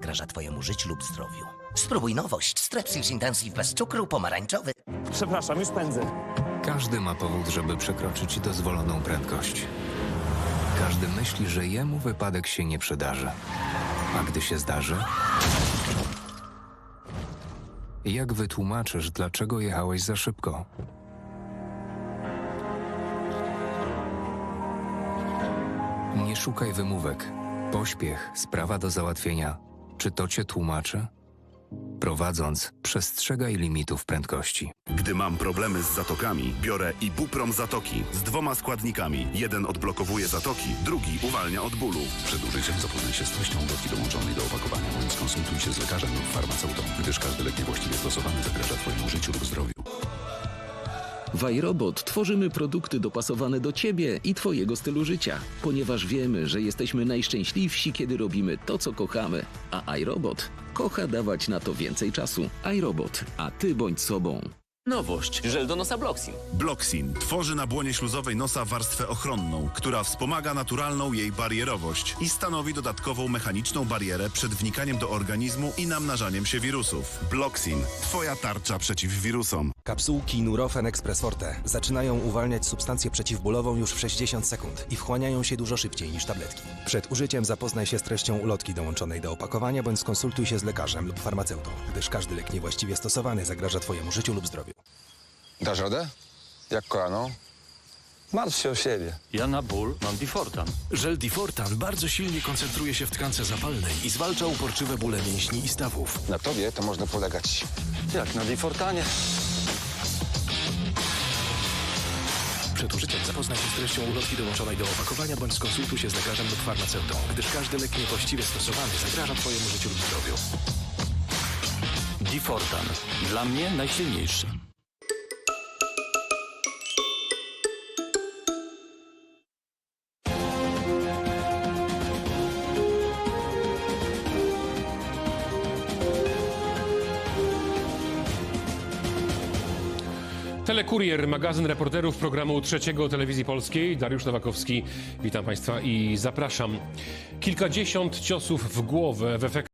zagraża twojemu życiu lub zdrowiu. Spróbuj nowość. Strepsils Intensive bez cukru, pomarańczowy. Przepraszam, już pędzę. Każdy ma powód, żeby przekroczyć dozwoloną prędkość. Każdy myśli, że jemu wypadek się nie przydarzy. A gdy się zdarzy? Jak wytłumaczysz, dlaczego jechałeś za szybko? Nie szukaj wymówek. Pośpiech, sprawa do załatwienia. Czy to cię tłumaczy? Prowadząc, przestrzegaj limitów prędkości. Gdy mam problemy z zatokami, biorę Ibuprom Zatoki z dwoma składnikami. Jeden odblokowuje zatoki, drugi uwalnia od bólu. Przed użyciem zapoznaj się z treścią ulotki dołączonej do opakowania, bądź skonsultuj się z lekarzem lub farmaceutą, gdyż każdy lek niewłaściwie stosowany zagraża Twojemu życiu lub zdrowiu. W iRobot tworzymy produkty dopasowane do Ciebie i Twojego stylu życia, ponieważ wiemy, że jesteśmy najszczęśliwsi, kiedy robimy to, co kochamy. A iRobot kocha dawać na to więcej czasu. iRobot, a Ty bądź sobą. Nowość. Żel do nosa Bloxin. Bloxin tworzy na błonie śluzowej nosa warstwę ochronną, która wspomaga naturalną jej barierowość i stanowi dodatkową mechaniczną barierę przed wnikaniem do organizmu i namnażaniem się wirusów. Bloxin. Twoja tarcza przeciw wirusom. Kapsułki Nurofen Express Forte zaczynają uwalniać substancję przeciwbólową już w 60 sekund i wchłaniają się dużo szybciej niż tabletki. Przed użyciem zapoznaj się z treścią ulotki dołączonej do opakowania bądź skonsultuj się z lekarzem lub farmaceutą, gdyż każdy lek niewłaściwie stosowany zagraża Twojemu życiu lub zdrowiu. Dasz radę? Jak kolano? Martw się o siebie. Ja na ból mam Difortan. Żel Difortan bardzo silnie koncentruje się w tkance zapalnej i zwalcza uporczywe bóle mięśni i stawów. Na tobie to można polegać. Jak na Difortanie. Przed użyciem zapoznaj się z treścią ulotki dołączonej do opakowania bądź skonsultuj się z lekarzem lub farmaceutą, gdyż każdy lek niewłaściwie stosowany zagraża Twojemu życiu lub zdrowiu. Difortan. Dla mnie najsilniejszy. Telekurier, magazyn reporterów programu Trzeciego Telewizji Polskiej. Dariusz Nowakowski, witam Państwa i zapraszam. Kilkadziesiąt ciosów w głowę w efekcie